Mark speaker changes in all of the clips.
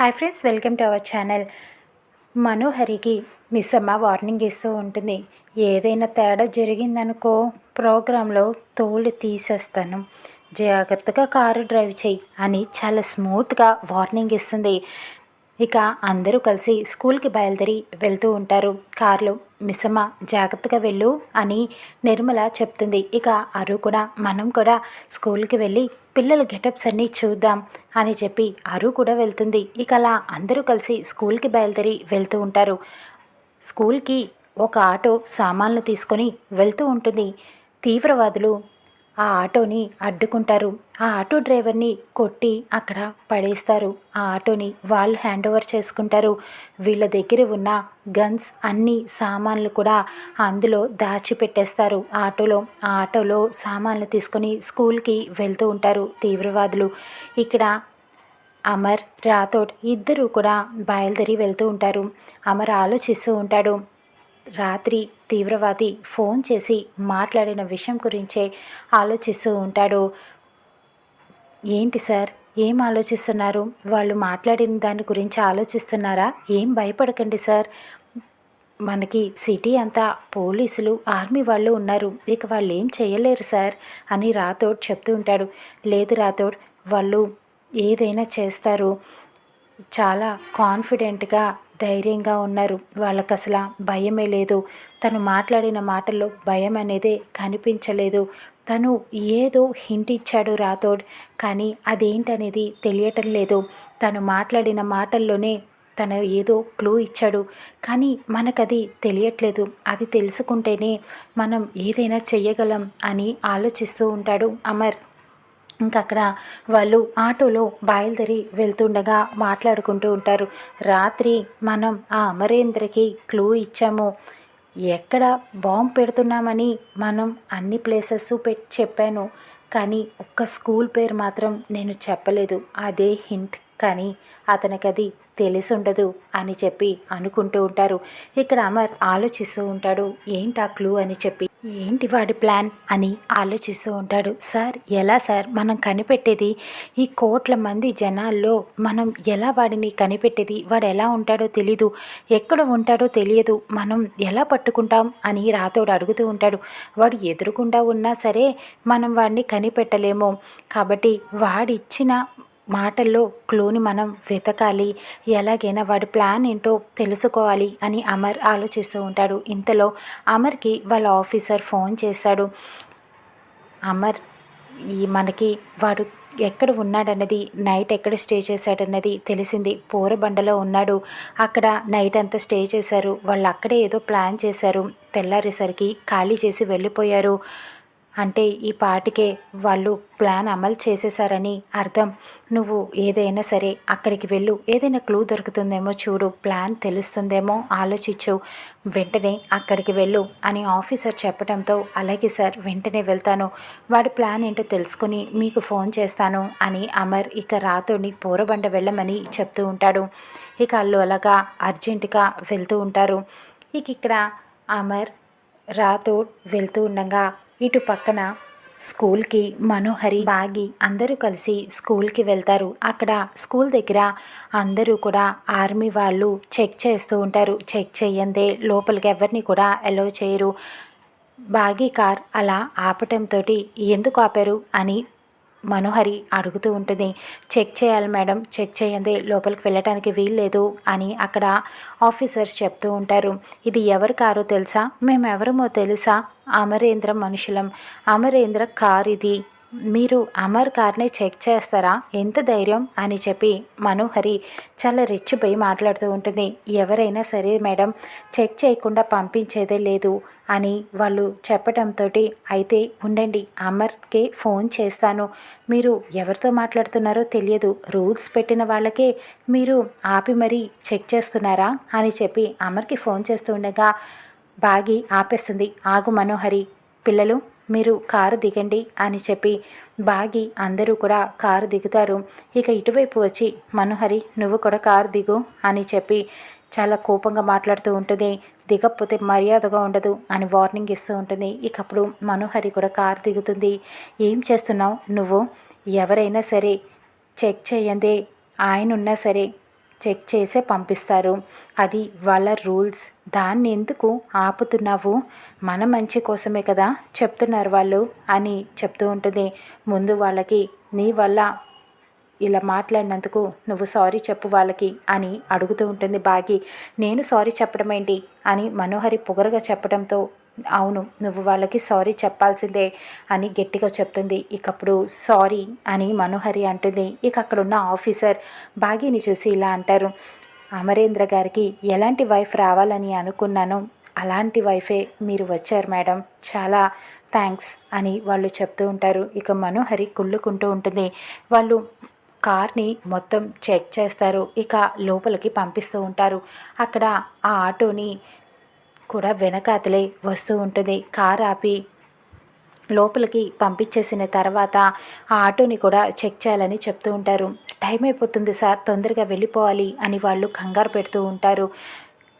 Speaker 1: Hi friends welcome to our channel. మనోహరికి miss అమ్మ warning ఇస్తూ ఉంటుంది. ఏదైనా తేడా జరిగిందనుకో ప్రోగ్రాంలో తోలు తీసేస్తాను. జాగ్రత్తగా కారు డ్రైవ్ చేయి అని చాలా స్మూత్గా వార్నింగ్ ఇస్తుంది. ఇక అందరూ కలిసి స్కూల్కి బయలుదేరి వెళ్తూ ఉంటారు. కారులో మిస్సమ్మ జాగ్రత్తగా వెళ్ళు అని నిర్మల చెప్తుంది. ఇక అరు కూడా మనం కూడా స్కూల్కి వెళ్ళి పిల్లల గెటప్స్ అన్నీ చూద్దాం అని చెప్పి అరు కూడా వెళ్తుంది. ఇక అలా అందరూ కలిసి స్కూల్కి బయలుదేరి వెళ్తూ ఉంటారు. స్కూల్కి ఒక ఆటో సామాన్లు తీసుకొని వెళ్తూ ఉంటుంది. తీవ్రవాదులు ఆ ఆటోని అడ్డుకుంటారు. ఆ ఆటో డ్రైవర్ని కొట్టి అక్కడ పడేస్తారు. ఆ ఆటోని వాళ్ళు హ్యాండ్ ఓవర్ చేసుకుంటారు. వీళ్ళ దగ్గర ఉన్న గన్స్ అన్ని సామాన్లు కూడా అందులో దాచిపెట్టేస్తారు. ఆటోలో ఆ ఆటోలో సామాన్లు తీసుకొని స్కూల్కి వెళ్తూ ఉంటారు తీవ్రవాదులు. ఇక్కడ అమర్ రాథోడ్ ఇద్దరూ కూడా బయలుదేరి వెళ్తూ ఉంటారు. అమర్ ఆలోచిస్తూ ఉంటాడు రాత్రి తీవ్రవాది ఫోన్ చేసి మాట్లాడిన విషయం గురించే ఆలోచిస్తూ ఉంటాడు. ఏంటి సార్? ఏం ఆలోచిస్తున్నారు? వాళ్ళు మాట్లాడిన దాని గురించి ఆలోచిస్తున్నారా? ఏం భయపడకండి సార్. మనకి సిటీ అంతా పోలీసులు ఆర్మీ వాళ్ళు ఉన్నారు. ఇక వాళ్ళు ఏం చేయలేరు సార్ అని రాథోడ్ చెప్తూ ఉంటాడు. లేదు రాథోడ్ వాళ్ళు ఏదైనా చేస్తారు. చాలా కాన్ఫిడెంట్గా ధైర్యంగా ఉన్నారు. వాళ్ళకి అసలు భయమే లేదు. తను మాట్లాడిన మాటల్లో భయం అనేది కనిపించలేదు. తను ఏదో హింట్ ఇచ్చాడు రాథోడ్ కానీ అదేంటనేది తెలియటం లేదు. తను మాట్లాడిన మాటల్లోనే తను ఏదో క్లూ ఇచ్చాడు. కానీ మనకది తెలియట్లేదు. అది తెలుసుకుంటేనే మనం ఏదైనా చెయ్యగలం అని ఆలోచిస్తూ ఉంటాడు అమర్. ఇంకక్కడ వాళ్ళు ఆటోలో బయలుదేరి వెళ్తుండగా మాట్లాడుకుంటూ ఉంటారు. రాత్రి మనం ఆ అమరేంద్రకి క్లూ ఇచ్చాము. ఎక్కడ బాంబు పెడుతున్నామని మనం అన్ని ప్లేసెస్ పెట్టి చెప్పాను. కానీ ఒక్క స్కూల్ పేరు మాత్రం నేను చెప్పలేదు. అదే హింట్. కానీ అతనికి అది తెలిసి ఉండదు అని చెప్పి అనుకుంటూ ఉంటారు. ఇక్కడ అమర్ ఆలోచిస్తూ ఉంటాడు ఏంటా క్లూ? అని చెప్పి. ఏంటి వాడి ప్లాన్ అని ఆలోచిస్తూ ఉంటాడు. సార్ ఎలా సార్? మనం కనిపెట్టేది ఈ కోట్ల మంది జనాల్లో మనం ఎలా వాడిని కనిపెట్టేది? వాడు ఎలా ఉంటాడో తెలీదు. ఎక్కడ ఉంటాడో తెలియదు. మనం ఎలా పట్టుకుంటాం అని రాతోడు అడుగుతూ ఉంటాడు. వాడు ఎదురుకుండా ఉన్నా సరే మనం వాడిని కనిపెట్టలేము. కాబట్టి వాడిచ్చిన మాటల్లో క్లూని మనం వెతకాలి ఎలాగైనా వాడి ప్లాన్ ఏంటో తెలుసుకోవాలి అని అమర్ ఆలోచిస్తూ ఉంటాడు. ఇంతలో అమర్కి వాళ్ళ ఆఫీసర్ ఫోన్ చేశాడు అమర్ ఈ మనకి వాడు ఎక్కడ ఉన్నాడన్నది నైట్ ఎక్కడ స్టే చేశాడన్నది తెలిసింది. పోరబండలో ఉన్నాడు. అక్కడ నైట్ అంతా స్టే చేశారు. వాళ్ళు అక్కడే ఏదో ప్లాన్ చేశారు. తెల్లారేసరికి ఖాళీ చేసి వెళ్ళిపోయారు. అంటే ఈ పాటికే వాళ్ళు ప్లాన్ అమలు చేసేసారని అర్థం. నువ్వు ఏదైనా సరే అక్కడికి వెళ్ళు. ఏదైనా క్లూ దొరుకుతుందేమో చూడు. ప్లాన్ తెలుస్తుందేమో ఆలోచించు. వెంటనే అక్కడికి వెళ్ళు అని ఆఫీసర్ చెప్పడంతో అలాగే సార్ వెంటనే వెళ్తాను. వాడి ప్లాన్ ఏంటో తెలుసుకుని మీకు ఫోన్ చేస్తాను అని అమర్ ఇక రాతోని పూరబండ వెళ్ళమని చెప్తూ ఉంటాడు. ఇక అల్లు అలాగా అర్జెంటుగా వెళ్తూ ఉంటారు. ఇక ఇక్కడ అమర్ రాతో వెళ్తూ ఉండగా ఇటు పక్కన స్కూల్కి మనోహరి బాగి అందరూ కలిసి స్కూల్కి వెళ్తారు. అక్కడ స్కూల్ దగ్గర అందరూ కూడా ఆర్మీ వాళ్ళు చెక్ చేస్తూ ఉంటారు. చెక్ చేయందే లోపలికి ఎవరిని కూడా అలో చేయరు. బాగి కార్ అలా ఆపటంతో ఎందుకు ఆపారు అని మనోహరి అడుగుతూ ఉంటుంది చెక్ చేయాలి మేడం చెక్ చేయండి లోపలికి వెళ్ళటానికి వీల్లేదు అని అక్కడ ఆఫీసర్స్ చెప్తూ ఉంటారు. ఇది ఎవరి కారో తెలుసా? మేము ఎవరమో తెలుసా? అమరేంద్ర మనుషులం. అమరేంద్ర కార్ ఇది. మీరు అమర్ కార్ని చెక్ చేస్తారా? ఎంత ధైర్యం? అని చెప్పి మనోహరి చాలా రెచ్చిపోయి మాట్లాడుతూ ఉంటుంది. ఎవరైనా సరే మేడం చెక్ చేయకుండా పంపించేదే లేదు అని వాళ్ళు చెప్పడంతో అయితే ఉండండి అమర్కే ఫోన్ చేస్తాను. మీరు ఎవరితో మాట్లాడుతున్నారో తెలియదు. రూల్స్ పెట్టిన వాళ్ళకే మీరు ఆపి మరీ చెక్ చేస్తున్నారా? అని చెప్పి అమర్కి ఫోన్ చేస్తూ ఉండగా బాగి ఆపేస్తుంది. ఆగు మనోహరి పిల్లలు. మీరు కారు దిగండి అని చెప్పి బాగి అందరూ కూడా కారు దిగుతారు. ఇక ఇటువైపు వచ్చి మనోహరి నువ్వు కూడా కారు దిగు అని చెప్పి చాలా కోపంగా మాట్లాడుతూ ఉంటుంది. దిగకపోతే మర్యాదగా ఉండదు అని వార్నింగ్ ఇస్తూ ఉంటుంది. ఇక అప్పుడు మనోహరి కూడా కారు దిగుతుంది. ఏం చేస్తున్నావు నువ్వు? ఎవరైనా సరే చెక్ చేయందే ఆయన ఉన్నా సరే చెక్ చేసే పంపిస్తారు. అది వాళ్ళ రూల్స్. దాన్ని ఎందుకు ఆపుతున్నావు? మన మంచి కోసమే కదా చెప్తున్నారు వాళ్ళు అని చెప్తూ ఉంటుంది. ముందు వాళ్ళకి నీ వల్ల ఇలా మాట్లాడినందుకు నువ్వు సారీ చెప్పు వాళ్ళకి అని అడుగుతూ ఉంటుంది బాగి నేను సారీ చెప్పడం ఏంటి అని మనోహరి పొగరుగా చెప్పడంతో అవును నువ్వు వాళ్ళకి సారీ చెప్పాల్సిందే అని గట్టిగా చెప్తుంది. ఇకప్పుడు సారీ అని మనోహరి అంటుంది. ఇక అక్కడున్న ఆఫీసర్ బాగీని చూసి ఇలా అంటారు. అమరేంద్ర గారికి ఎలాంటి వైఫ్ రావాలని అనుకున్నాను. అలాంటి వైఫే మీరు వచ్చారు మేడం. చాలా థ్యాంక్స్ అని వాళ్ళు చెప్తూ ఉంటారు. ఇక మనోహరి కుళ్ళుకుంటూ ఉంటుంది. వాళ్ళు కార్ని మొత్తం చెక్ చేస్తారు. ఇక లోపలికి పంపిస్తూ ఉంటారు. అక్కడ ఆ ఆటోని కూడా వెనకాతలే వస్తూ ఉంటుంది. కార్ ఆపి లోపలికి పంపించేసిన తర్వాత ఆ ఆటోని కూడా చెక్ చేయాలని చెప్తూ ఉంటారు. టైం అయిపోతుంది సార్ తొందరగా వెళ్ళిపోవాలి అని వాళ్ళు కంగారు పెడుతూ ఉంటారు.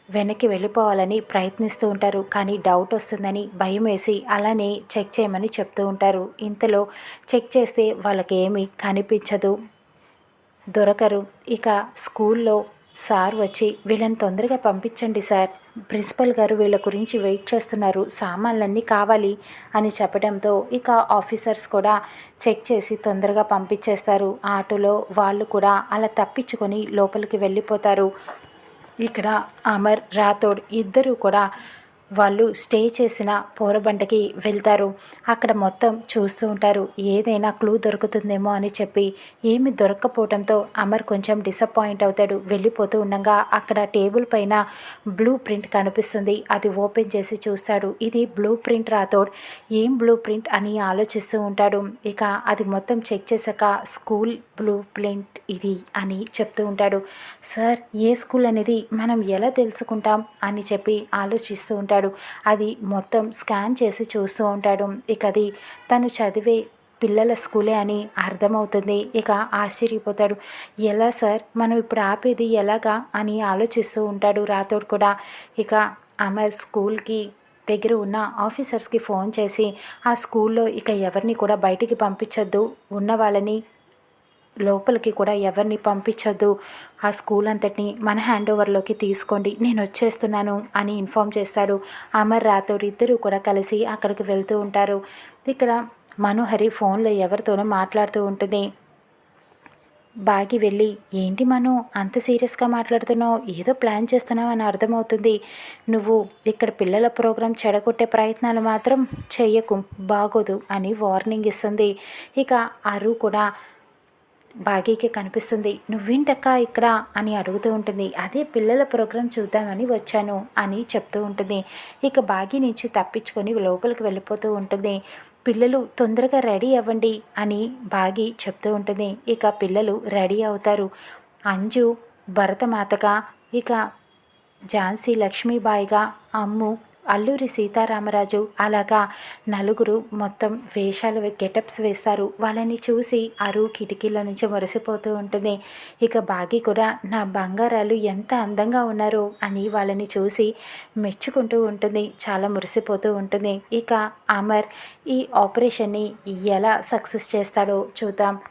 Speaker 1: వెనక్కి వెళ్ళిపోవాలని ప్రయత్నిస్తూ ఉంటారు. కానీ డౌట్ వస్తుందని భయం వేసి అలానే చెక్ చేయమని చెప్తూ ఉంటారు. ఇంతలో చెక్ చేస్తే వాళ్ళకి ఏమీ కనిపించదు. దొరకరు. ఇక స్కూల్లో సార్ వచ్చి వీళ్ళని తొందరగా పంపించండి సార్. ప్రిన్సిపల్ గారు వీళ్ళ గురించి వెయిట్ చేస్తున్నారు. సామాన్లన్నీ కావాలి అని చెప్పడంతో ఇక ఆఫీసర్స్ కూడా చెక్ చేసి తొందరగా పంపించేస్తారు. ఆటోలో వాళ్ళు కూడా అలా తప్పించుకొని లోపలికి వెళ్ళిపోతారు. ఇక్కడ అమర్ రాథోడ్ ఇద్దరూ కూడా వాళ్ళు స్టే చేసిన పోరబండకి వెళ్తారు. అక్కడ మొత్తం చూస్తూ ఉంటారు. ఏదైనా క్లూ దొరుకుతుందేమో అని చెప్పి ఏమి దొరక్కపోవడంతో అమర్ కొంచెం డిసప్పాయింట్ అవుతాడు. వెళ్ళిపోతూ ఉండగా అక్కడ టేబుల్ పైన బ్లూ ప్రింట్ కనిపిస్తుంది. అది ఓపెన్ చేసి చూస్తాడు. ఇది బ్లూ ప్రింట్ రాథోడ్ ఏం బ్లూ ప్రింట్ అని ఆలోచిస్తూ ఉంటాడు. ఇక అది మొత్తం చెక్ చేశాక స్కూల్ బ్లూ ప్రింట్ ఇది అని చెప్తూ ఉంటాడు. సార్ ఏ స్కూల్ అనేది? మనం ఎలా తెలుసుకుంటాం? అని చెప్పి ఆలోచిస్తూ ఉంటాడు. ఉంటాడు అది మొత్తం స్కాన్ చేసి చూస్తూ ఉంటాడు. ఇక అది తను చదివే పిల్లల స్కూలే అని అర్థమవుతుంది. ఇక ఆశ్చర్యపోతాడు. ఎలా సార్? మనం ఇప్పుడు ఆపేది ఎలాగా? అని ఆలోచిస్తూ ఉంటాడు రాతోడు కూడా. ఇక అమర్ స్కూల్కి దగ్గర ఉన్న ఆఫీసర్స్కి ఫోన్ చేసి ఆ స్కూల్లో ఇక ఎవరిని కూడా బయటికి పంపించొద్దు. ఉన్న వాళ్ళని లోపలికి కూడా ఎవరిని పంపించొద్దు. ఆ స్కూల్ అంతటిని మన హ్యాండ్ ఓవర్లోకి తీసుకోండి. నేను వచ్చేస్తున్నాను అని ఇన్ఫామ్ చేస్తాడు. అమర్ రాథోడ్ ఇద్దరూ కూడా కలిసి అక్కడికి వెళ్తూ ఉంటారు. ఇక్కడ మనోహరి ఫోన్లో ఎవరితోనో మాట్లాడుతూ ఉంటుంది. బాగి వెళ్ళి ఏంటి మను అంత సీరియస్గా మాట్లాడుతున్నావు? ఏదో ప్లాన్ చేస్తున్నావు అని అర్థమవుతుంది. నువ్వు ఇక్కడ పిల్లల ప్రోగ్రాం చెడగొట్టే ప్రయత్నాలు మాత్రం చెయ్యకు బాగోదు అని వార్నింగ్ ఇస్తుంది. ఇక అరు కూడా బాగీకి కనిపిస్తుంది. నువ్వేంటక్క ఇక్కడ అని అడుగుతూ ఉంటుంది. అదే పిల్లల ప్రోగ్రాం చూద్దామని వచ్చాను అని చెప్తూ ఉంటుంది. ఇక బాగీ నుంచి తప్పించుకొని లోపలికి వెళ్ళిపోతూ ఉంటుంది. పిల్లలు తొందరగా రెడీ అవ్వండి అని బాగి చెప్తూ ఉంటుంది. ఇక పిల్లలు రెడీ అవుతారు. అంజు భరతమాతగా ఇక ఝాన్సీ లక్ష్మీబాయిగా అమ్ము అల్లూరి సీతారామరాజు అలాగా నలుగురు మొత్తం వేషాలు గెటప్స్ వేస్తారు. వాళ్ళని చూసి అరు కిటికీల నుంచి మురిసిపోతూ ఉంటుంది. ఇక బాగి కూడా నా బంగారాలు ఎంత అందంగా ఉన్నారో అని వాళ్ళని చూసి మెచ్చుకుంటూ ఉంటుంది. చాలా మురిసిపోతూ ఉంటుంది. ఇక అమర్ ఈ ఆపరేషన్ని ఎలా సక్సెస్ చేస్తాడో చూద్దాం.